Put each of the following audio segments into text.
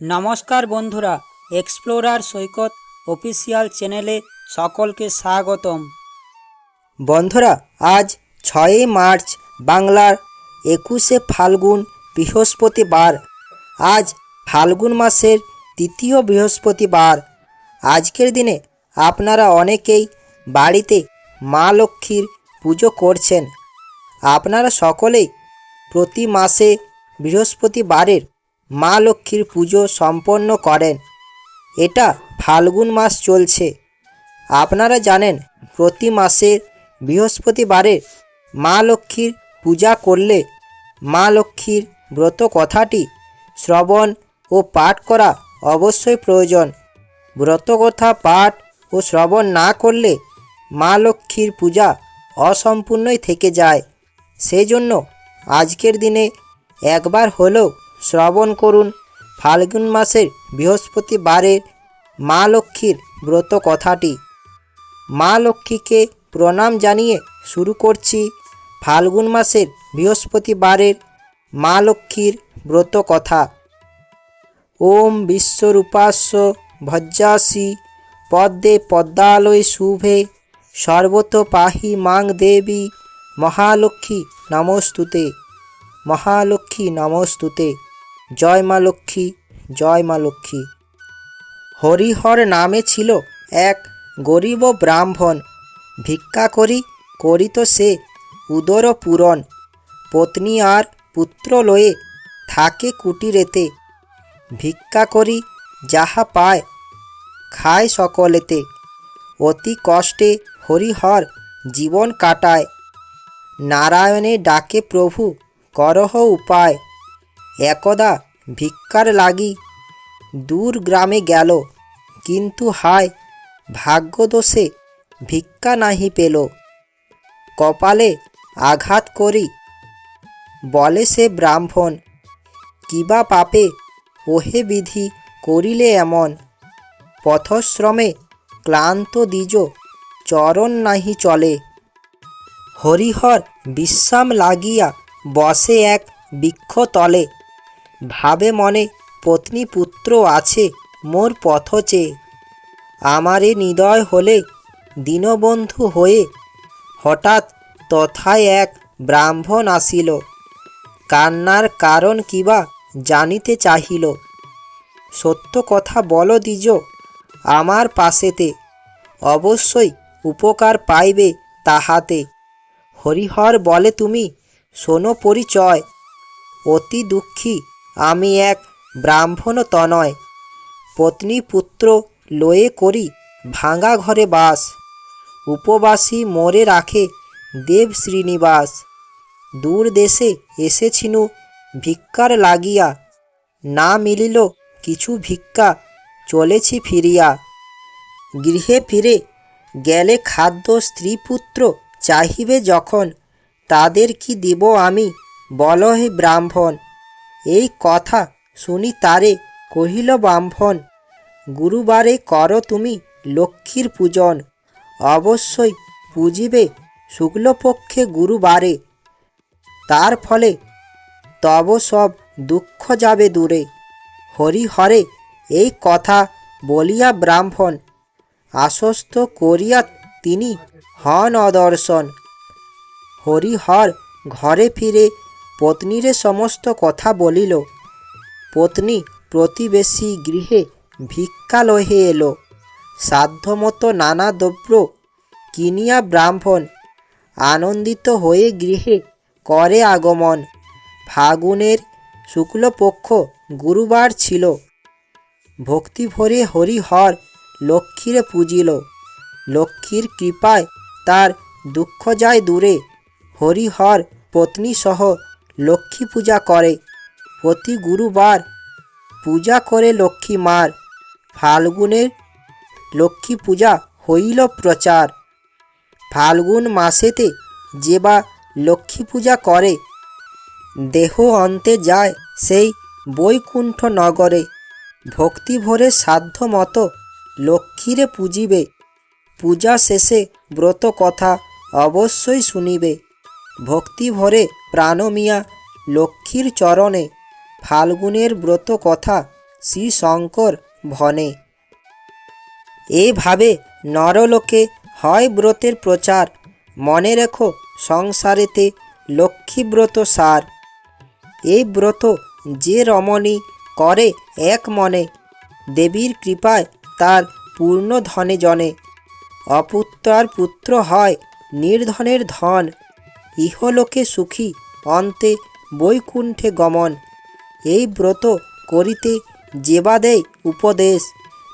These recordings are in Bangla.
নমস্কার বন্ধুরা এক্সপ্লোরার সৈকত অফিসিয়াল চ্যানেলে সকলকে স্বাগতম। বন্ধুরা, আজ ছয়ই মার্চ, বাংলার একুশে ফাল্গুন বৃহস্পতিবার। আজ ফাল্গুন মাসের তৃতীয় বৃহস্পতিবার। আজকের দিনে আপনারা অনেকেই বাড়িতে মা লক্ষ্মীর পুজো করছেন। আপনারা সকলেই প্রতি মাসে বৃহস্পতিবারের মা লক্ষ্মীর পুজো সম্পন্ন করেন। এটা ফাল্গুন মাস চলছে। আপনারা জানেন, প্রতি মাসে বৃহস্পতিবারে মা লক্ষ্মীর পূজা করলে মা লক্ষ্মীর ব্রত কথাটি শ্রবণ ও পাঠ করা অবশ্যই প্রয়োজন। ব্রতকথা, পাঠ ও শ্রবণ না করলে মা লক্ষ্মীর পূজা অসম্পূর্ণই থেকে যায়। সেজন্য আজকের দিনে একবার হলেও শ্রবণ করুন। ফাল্গুন মাসের বৃহস্পতিবারের মা লক্ষ্মীর ব্রত কথাটি। মা লক্ষ্মীকে প্রণাম জানিয়ে শুরু করছি ফাল্গুন মাসের বৃহস্পতিবারের মা লক্ষ্মীর ব্রত কথা। ওম বিশ্বরূপাস্য ভজ্জাসি পদ্মে পদ্মালয় শুভে সর্বত পাহি মাং দেবী মহালক্ষ্মী নমস্তুতে। মহালক্ষ্মী নমস্তুতে। জয় মা লক্ষ্মী, জয় মা লক্ষ্মী। হরিহর নামে ছিল এক গরিব ব্রাহ্মণ। ভিক্ষা করি, করিত সে উদর পূরণ। পত্নী আর পুত্র লয়ে থাকে কুটিরেতে। ভিক্ষা করি, যাহা পায় খায় সকলেতে। অতি কষ্টে হরিহর জীবন কাটায়। নারায়ণে ডাকে প্রভু, করহ উপায়। একদা ভিক্ষার লাগি দূর গ্রামে গেল, কিন্তু হায়, ভাগ্যদোষে ভিক্ষা নাহি পেল। কপালে আঘাত করি, বলে সে ব্রাহ্মণ, কিবা পাপে ওহে বিধি করিলে এমন? পথশ্রমে ক্লান্ত দ্বিজ চরণ নাহি চলে। হরিহর বিশ্রাম লাগিয়া বসে এক বৃক্ষ তলে। ভাবে মনে, পত্নী পুত্র আছে, মোর পথ চেয়ে। আমারে নিদয় হলে দীনবন্ধু হয়ে হঠাৎ তথায় এক ব্রাহ্মণ আসিল। কান্নার কারণ কিবা জানিতে চাহিল। সত্য কথা বল দিজ আমার পাশেতে। অবশ্যই উপকার পাইবে তাহাতে। হরিহর বলে তুমি, শোনো পরিচয়। অতি দুঃখী আমি এক ব্রাহ্মণ তনয় পত্নী পুত্র লয়ে করি ভাঙা ঘরে বাস। উপবাসী মোরে রাখে দেব শ্রীনিবাস। দূর দেশে এসেছিনু ভিক্ষার লাগিয়া। না মিলিল কিছু ভিক্ষা, চলেছি ফিরিয়া। গৃহে ফিরে গেলে খাদ্য স্ত্রী পুত্র চাহিবে যখন, তাদের কি দিব আমি? বল হে ব্রাহ্মণ। এই কথা শুনি তারে কহিল ব্রাহ্মণ, গুরুবারে করো তুমি লক্ষ্মীর পূজন। অবশ্যই পুজিবে শুক্লপক্ষে গুরুবারে। তার ফলে তব সব দুঃখ যাবে দূরে। হরিহরে এই কথা বলিয়া ব্রাহ্মণ আশ্বস্ত করিয়া তিনি হন অদর্শন। হরিহর ঘরে ফিরে পত্নীরে সমস্ত কথা বলিল। পত্নী প্রতিবেশী গৃহে ভিক্ষা লহে এলো। সাধ্যমতো নানা দ্রব্য কিনিয়া ব্রাহ্মণ আনন্দিত হয়ে গৃহে করে আগমন। ফাগুনের শুক্লপক্ষ গুরুবার ছিল। ভক্তি ভরে হরিহর লক্ষ্মীরে পুজিল। লক্ষ্মীর কৃপায় তার দুঃখ যায় দূরে। হরিহর পত্নী সহ লক্ষ্মী পূজা করে। প্রতি গুরুবার পূজা করে লক্ষ্মী মার। ফাল্গুনের লক্ষ্মী পূজা হইল প্রচার। ফাল্গুন মাসেতে যে বা লক্ষ্মী পূজা করে, দেহ অন্তে যায় সেই বৈকুণ্ঠ নগরে। ভক্তি ভরে সাধ্য মতো লক্ষ্মীরে পুজিবে। পূজা শেষে ব্রত কথা অবশ্যই শুনিবে। ভক্তি ভরে প্রাণমিয়া লক্ষ্মীর চরণে ফাল্গুনের ব্রত কথা শ্রী শঙ্কর ভনে এইভাবে নরলোকে হয় ব্রতের প্রচার। মনে রেখো সংসারেতে লক্ষ্মীব্রত সার। এই ব্রত যে রমণী করে এক মনে, দেবীর কৃপায় তার পূর্ণ ধনে জনে। অপুত্রার পুত্র হয় নির্ধনের ধন। ইহলোকে সুখী অন্তে বৈকুণ্ঠে গমন। এই ব্রত করিতে যেবা দেয় উপদেশ,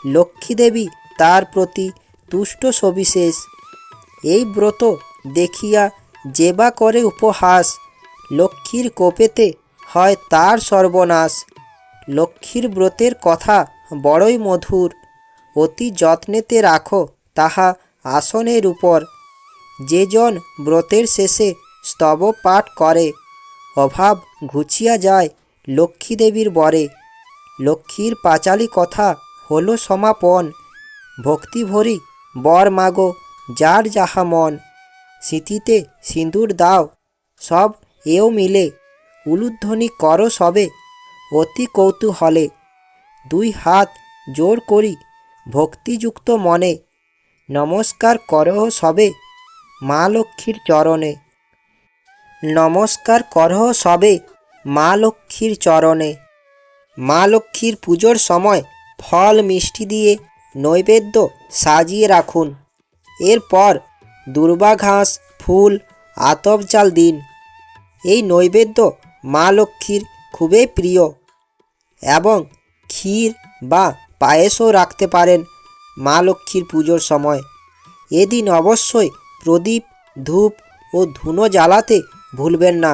লক্ষ্মীদেবী তার প্রতি তুষ্ট সবিশেষ। এই ব্রত দেখিয়া যেবা করে উপহাস, লক্ষ্মীর কোপেতে হয় তার সর্বনাশ। লক্ষ্মীর ব্রতের কথা বড়ই মধুর, অতি যত্নেতে রাখো তাহা আসনের উপর। যে জন ব্রতের শেষে স্তব পাঠ করে। অভাব ঘুচিয়া যায় লক্ষ্মী দেবীর বরে। লক্ষ্মীর পাঁচালী কথা হলো সমাপন। ভক্তি ভরি বর মাগো, যার যাহা মন। স্মৃতিতে সিঁদুর দাও, সব এও মিলে। উলুধ্বনি করো সবে, অতি কৌতূহলে। দুই হাত জোর করি ভক্তিযুক্ত মনে। নমস্কার করহ সবে মা লক্ষ্মীর চরণে। নমস্কার করহ সবে মা লক্ষ্মীর চরণে। মা লক্ষ্মীর পুজোর সময় ফল মিষ্টি দিয়ে নৈবেদ্য সাজিয়ে রাখুন। এরপর দুর্বা ঘাস, ফুল, আতপ চাল দিন। এই নৈবেদ্য মা লক্ষ্মীর খুবই প্রিয় এবং ক্ষীর বা পায়েসও রাখতে পারেন মা লক্ষ্মীর পুজোর সময়। এদিন অবশ্যই প্রদীপ, ধূপ ও ধুনো জ্বালাতে ভুলবেন না।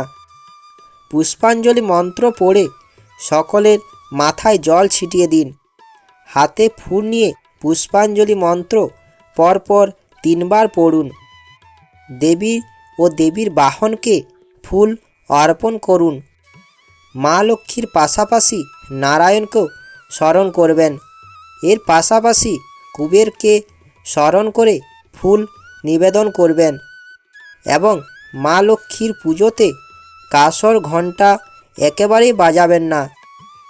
পুষ্পাঞ্জলি মন্ত্র পড়ে সকলের মাথায় জল ছিটিয়ে দিন। হাতে ফুল নিয়ে পুষ্পাঞ্জলি মন্ত্র পরপর তিনবার পড়ুন। দেবী ও দেবীর বাহনকে ফুল অর্পণ করুন। মা লক্ষ্মীর পাশাপাশি নারায়ণকেও স্মরণ করবেন। এর পাশাপাশি কুবেরকে স্মরণ করে ফুল নিবেদন করবেন এবং মা লক্ষ্মীর পুজোতে কাসর ঘণ্টা একেবারেই বাজাবেন না।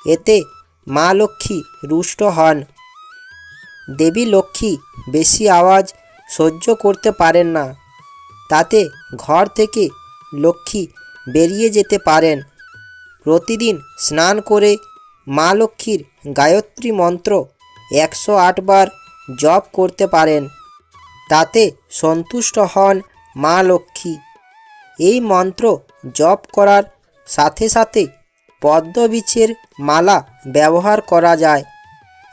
এতে মা লক্ষ্মী রুষ্ট হন। দেবী লক্ষ্মী বেশি আওয়াজ সহ্য করতে পারেন না। তাতে ঘর থেকে লক্ষ্মী বেরিয়ে যেতে পারেন। প্রতিদিন স্নান করে মা লক্ষ্মীর গায়ত্রী মন্ত্র একশো আটবার জপ করতে পারেন। তাতে সন্তুষ্ট হন মা লক্ষ্মী। এই মন্ত্র জপ করার সাথে সাথে পদ্মবীচের মালা ব্যবহার করা যায়।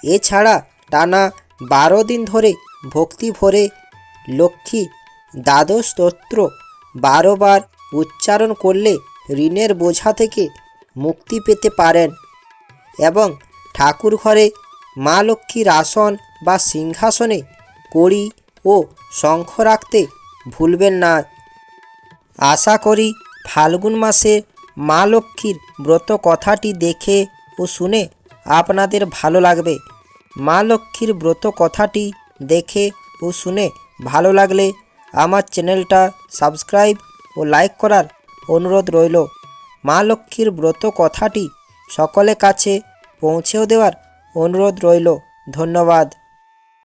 এছাড়া টানা বারো দিন ধরে ভক্তি ভরে লক্ষ্মী দ্বাদশ স্তোত্র বারোবার উচ্চারণ করলে ঋণের বোঝা থেকে মুক্তি পেতে পারেন এবং ঠাকুর ঘরে মা লক্ষ্মীর আসন বা সিংহাসনে কড়ি ও শঙ্খ রাখতে ভুলবেন না। আশা করি ফাল্গুন মাসে মা লক্ষ্মীর ব্রত কথাটি দেখে ও শুনে আপনাদের ভালো লাগবে। মা লক্ষ্মীর ব্রত কথাটি দেখে ও শুনে ভালো লাগলে আমার চ্যানেলটা সাবস্ক্রাইব ও লাইক করার অনুরোধ রইল। মা লক্ষ্মীর ব্রত কথাটি সকলের কাছে পৌঁছেও দেওয়ার অনুরোধ রইল। ধন্যবাদ।